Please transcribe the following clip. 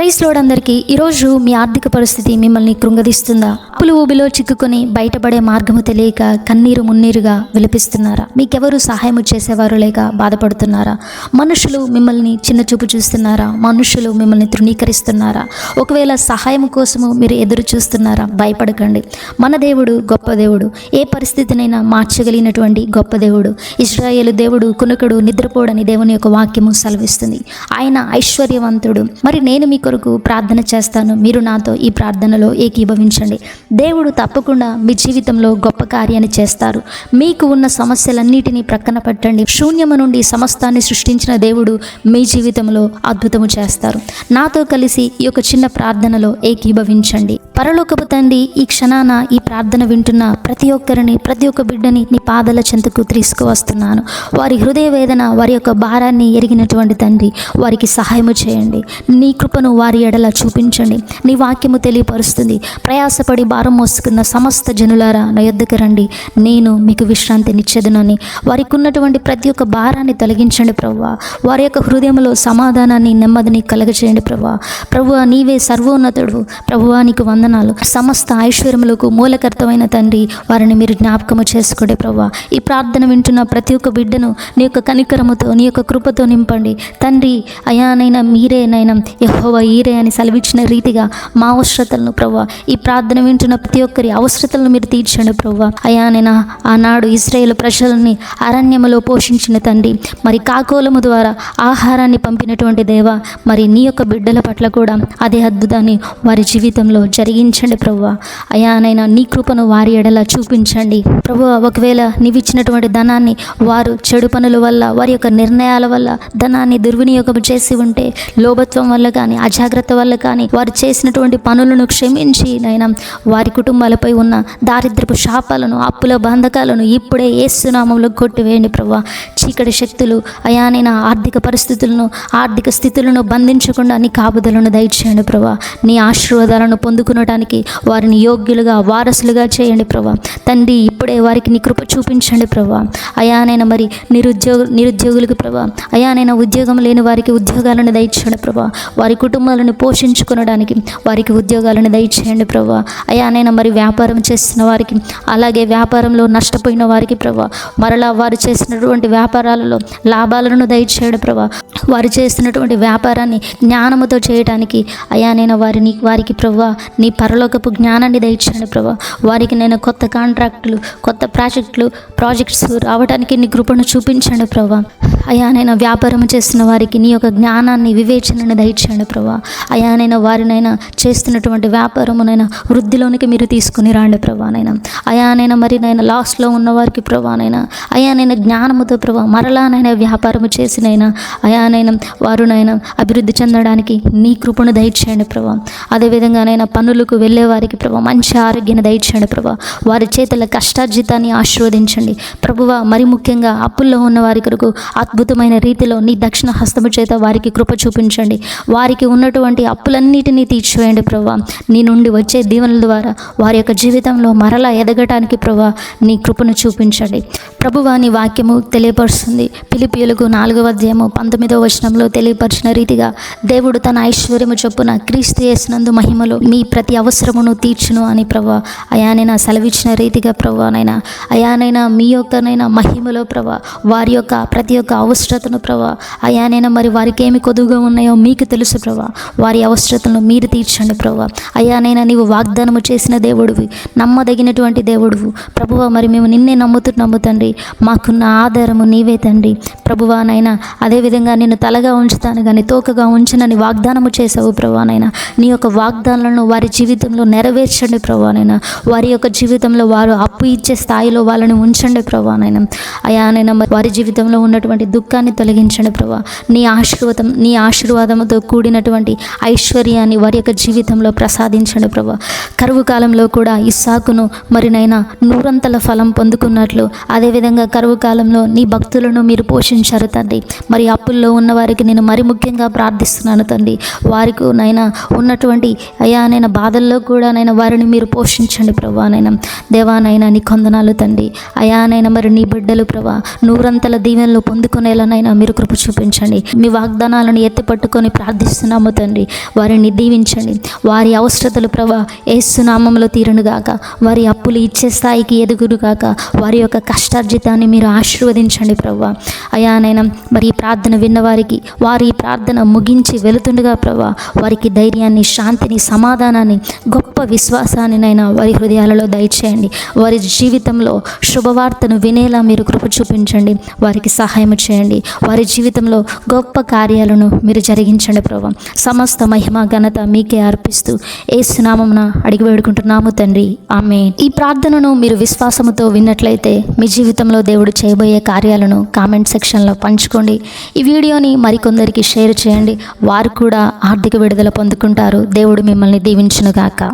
Praise lord అందరికీ ఈరోజు మీ ఆర్థిక పరిస్థితి మిమ్మల్ని కృంగదీస్తుందా? అప్పులు ఊబిలో చిక్కుకొని బయటపడే మార్గము తెలియక కన్నీరు మున్నీరుగా విలపిస్తున్నారా? మీకెవరు సహాయం చేసేవారు లేక బాధపడుతున్నారా? మనుషులు మిమ్మల్ని చిన్న చూపు చూస్తున్నారా? మనుషులు మిమ్మల్ని తృణీకరిస్తున్నారా? ఒకవేళ సహాయం కోసము మీరు ఎదురు చూస్తున్నారా? భయపడకండి. మన దేవుడు గొప్ప దేవుడు. ఏ పరిస్థితినైనా మార్చగలిగినటువంటి గొప్ప దేవుడు. ఇజ్రాయేలు దేవుడు కునుకడు నిద్రపోడని దేవుని యొక్క వాక్యము సెలవిస్తుంది. ఆయన ఐశ్వర్యవంతుడు. మరి నేను మీకు కొరకు ప్రార్థన చేస్తాను. మీరు నాతో ఈ ప్రార్థనలో ఏకీభవించండి. దేవుడు తప్పకుండా మీ జీవితంలో గొప్ప కార్యాన్ని చేస్తారు. మీకు ఉన్న సమస్యలన్నిటినీ ప్రక్కన పెట్టండి. శూన్యము నుండి సమస్తాన్ని సృష్టించిన దేవుడు మీ జీవితంలో అద్భుతము చేస్తారు. నాతో కలిసి ఈ యొక్క చిన్న ప్రార్థనలో ఏకీభవించండి. పరలోకపు తండ్రి ఈ క్షణాన ఈ ప్రార్థన వింటున్న ప్రతి ఒక్కరిని ప్రతి ఒక్క బిడ్డని నీ పాదల చెంతకు తీసుకువస్తున్నాను. వారి హృదయ వేదన వారి యొక్క భారాన్ని ఎరిగినటువంటి తండ్రి వారికి సహాయము చేయండి. నీ కృపను వారి ఎడల చూపించండి. నీ వాక్యము తెలియపరుస్తుంది. ప్రయాసపడి భారం మోసుకున్న సమస్త జనులారా నా యొద్దకు రండి. నేను మీకు విశ్రాంతినిచ్చేదనని వారికి ఉన్నటువంటి ప్రతి ఒక్క భారాన్ని తొలగించండి ప్రవ్వా. వారి యొక్క హృదయంలో సమాధానాన్ని నెమ్మదిని కలగచేయండి ప్రవ్వా. ప్రభు నీవే సర్వోన్నతుడు. ప్రభువా నీకు వందనాలు. సమస్త ఐశ్వర్యములకు మూలకర్తమైన తండ్రి వారిని మీరు జ్ఞాపకము చేసుకోండి ప్రవ్వా. ఈ ప్రార్థన వింటున్న ప్రతి ఒక్క బిడ్డను నీ యొక్క కనికరముతో నీ యొక్క కృపతో నింపండి. తండ్రి అయానైనా మీరేనైనా యహోవ ఈరే అని సెలవిచ్చిన రీతిగా మా అవసరతలను ప్రవ్వా ఈ ప్రార్థన వింటున్న ప్రతి ఒక్కరి అవసరతలను మీరు తీర్చండి ప్రవ్వా నేను ఆనాడు ఇస్రాయేల్ ప్రజలని అరణ్యములో పోషించిన తండ్రి మరి కాకోలము ద్వారా ఆహారాన్ని పంపినటువంటి దేవ మరి నీ యొక్క బిడ్డల పట్ల కూడా అదే అద్భుతాన్ని వారి జీవితంలో జరిగించండి ప్రవ్వా అయానైనా నీ కృపను వారి ఎడల చూపించండి. ప్రభు ఒకవేళ నీవిచ్చినటువంటి ధనాన్ని వారు చెడు పనుల వల్ల వారి యొక్క నిర్ణయాల వల్ల ధనాన్ని దుర్వినియోగం చేసి ఉంటే లోభత్వం వల్ల కానీ అజాగ్రత్త వల్ల కానీ వారు చేసినటువంటి పనులను క్షమించి నైనా వారి కుటుంబాలపై ఉన్న దారిద్రపు శాపాలను అప్పుల బంధకాలను ఇప్పుడే ఏసునామంలో కొట్టివేయండి ప్రభా. చీకటి శక్తులు అయానైన ఆర్థిక పరిస్థితులను ఆర్థిక స్థితులను బంధించకుండా నీ కాపుదలను దయచేయండి ప్రభా. నీ ఆశీర్వాదాలను పొందుకునడానికి వారిని యోగ్యులుగా వారసులుగా చేయండి ప్రభా. తండ్రి ఇప్పుడే వారికి నీ కృప చూపించండి ప్రభా. అయానైనా మరి నిరుద్యోగ నిరుద్యోగులకు ప్రభా. అయానైనా ఉద్యోగం లేని వారికి ఉద్యోగాలను దయచేయండి ప్రభా. వారి కుటుంబాలను పోషించుకునడానికి వారికి ఉద్యోగాలను దయచేయండి ప్రభా. అయానైనా మరి వ్యాపారం చేస్తున్న వారికి అలాగే వ్యాపారంలో నష్టపోయిన వారికి ప్రభా మరలా వారు చేసినటువంటి వ్యాపారాలలో లాభాలను దయచేయడు ప్రభా. వారు చేస్తున్నటువంటి వ్యాపారాన్ని జ్ఞానముతో చేయడానికి అయానైనా వారిని వారికి ప్రభా నీ పరలోకపు జ్ఞానాన్ని దయచేయండి ప్రభా. వారికి నేను కొత్త కాంట్రాక్టులు కొత్త ప్రాజెక్టులు ప్రాజెక్ట్స్ రావడానికి నీ కృపను చూపించండి ప్రభా. అయా నేను వ్యాపారం చేస్తున్న వారికి నీ యొక్క జ్ఞానాన్ని వివేచనని దయచేయండి ప్రభా. అయానైనా వారినైనా చేస్తున్నటువంటి వ్యాపారమునైనా వృద్ధిలోనికి మీరు తీసుకుని రాండి ప్రభానైనా అయానైనా మరి నైనా లాస్ట్లో ఉన్న వారికి ప్రభానైనా అయానైనా జ్ఞానముతో ప్రభా మరలానైనా వ్యాపారము చేసినైనా అయానైనా వారునైనా అభివృద్ధి చెందడానికి నీ కృపను దయచేయండి ప్రభా. అదేవిధంగానైనా పనులకు వెళ్ళే వారికి ప్రభా మంచి ఆరోగ్యాన్ని దయచేయండి ప్రభా. వారి చేతుల కష్టార్జితాన్ని ఆశీర్వదించండి. ప్రభువ మరి ముఖ్యంగా అప్పుల్లో ఉన్న వారి కొరకు అద్భుతమైన రీతిలో నీ దక్షిణ హస్తము చేత వారికి కృప చూపించండి. వారికి ఉన్నటువంటి అప్పులన్నిటినీ తీర్చివేయండి ప్రభా నీ నుండి వచ్చే దీవెనల ద్వారా వారి యొక్క జీవితంలో మరలా ఎదగటానికి ప్రభా నీ కృపను చూపించండి. ప్రభువా నీ వాక్యము తెలియపరుస్తుంది. పిలిపియులకు నాలుగవ అధ్యాయము పంతొమ్మిదవ వచనంలో తెలియపరిచిన రీతిగా దేవుడు తన ఐశ్వర్యము చొప్పున క్రీస్తు చేసినందు మహిమలో మీ ప్రతి అవసరమును తీర్చును అని ప్రభా అయానైనా సెలవిచ్చిన రీతిగా ప్రభానైనా అయానైనా మీ యొక్కనైనా మహిమలో ప్రభా వారి యొక్క ప్రతి ఒక్క అవసరతను ప్రభా. అయానైనా మరి వారికి ఏమి కొదువుగా ఉన్నాయో మీకు తెలుసు ప్రభా. వారి అవసరతలను మీరు తీర్చండి ప్రభా. అయానైనా నీవు వాగ్దానము చేసిన దేవుడివి నమ్మదగినటువంటి దేవుడువు. ప్రభువ మరి మేము నిన్నే నమ్ముతున్నాము తండ్రి. మాకున్న ఆధారము నీవే తండ్రి. ప్రభువానైనా అదేవిధంగా నేను తలగా ఉంచుతాను కానీ తోకగా ఉంచనని వాగ్దానము చేసావు ప్రభానైనా నీ యొక్క వాగ్దానాలను వారి జీవితంలో నెరవేర్చండి ప్రభానైనా వారి యొక్క జీవితంలో వారు అప్పు ఇచ్చే స్థాయిలో వాళ్ళని ఉంచండి ప్రభానైనా అయానైనా వారి జీవితంలో ఉన్నటువంటి దుఃఖాన్ని తొలగించండి ప్రభా. నీ ఆశీర్వాదం నీ ఆశీర్వాదంతో కూడినటువంటి ఐశ్వర్యాన్ని వారి యొక్క జీవితంలో ప్రసాదించండి ప్రభా. కరువు కాలంలో కూడా ఇస్సాకును మరినైనా నూరంతల ఫలం పొందుకున్నట్లు అదేవిధంగా కరువు కాలంలో నీ భక్తులను మీరు పోషించారు తండ్రి. మరి అప్పుల్లో ఉన్న వారికి నేను మరి ముఖ్యంగా ప్రార్థిస్తున్నాను తండ్రి. వారికి నైనా ఉన్నటువంటి అయ్యా నైనా బాధల్లో కూడా నైనా వారిని మీరు పోషించండి ప్రభా నైనా. దేవానైనా నీ కొందనాలు తండ్రి. అయానైనా మరి నీ బిడ్డలు ప్రభా నూరంతల దీవెనలు పొందుకునేలానైనా మీరు కృప చూపించండి. మీ వాగ్దానాలను ఎత్తి పట్టుకొని ప్రార్థిస్తున్నాము తండ్రి. వారిని దీవించండి. వారి అవసరతలు ప్రభా ఏసునామంలో తీరునుగాక వారి అప్పులు ఇచ్చే స్థాయికి ఎదుగురుగాక వారి యొక్క కష్టార్జితాన్ని మీరు ఆశీర్వదించండి ప్రభా. అయానైనా మరి ఈ ప్రార్థన విన్నవారికి వారి ప్రార్థన ముగించి వెళుతుండగా ప్రభా వారికి ధైర్యాన్ని శాంతిని సమాధానాన్ని గొప్ప విశ్వాసాన్ని నైనా వారి హృదయాలలో దయచేయండి. వారి జీవితంలో శుభవార్తను వినేలా మీరు కృప చూపించండి. వారికి సహాయం చేయండి. వారి జీవితంలో గొప్ప కార్యాలను మీరు జరిగించండి ప్రభా. సమస్త మహిమ ఘనత మీకే అర్పిస్తూ ఏసునామమున అడిగి వేడుకుంటున్నాము తండ్రి. ఆమె ఈ ప్రార్థనను మీరు విశ్వాసముతో విన్నట్లయితే మీ జీవితంలో దేవుడు చేయబోయే కార్యాలను కామెంట్ సెక్షన్లో పంచుకోండి. ఈ వీడియోని మరికొందరికి షేర్ చేయండి. వారు కూడా ఆర్థిక విడుదల పొందుకుంటారు. దేవుడు మిమ్మల్ని దీవించునుగాక.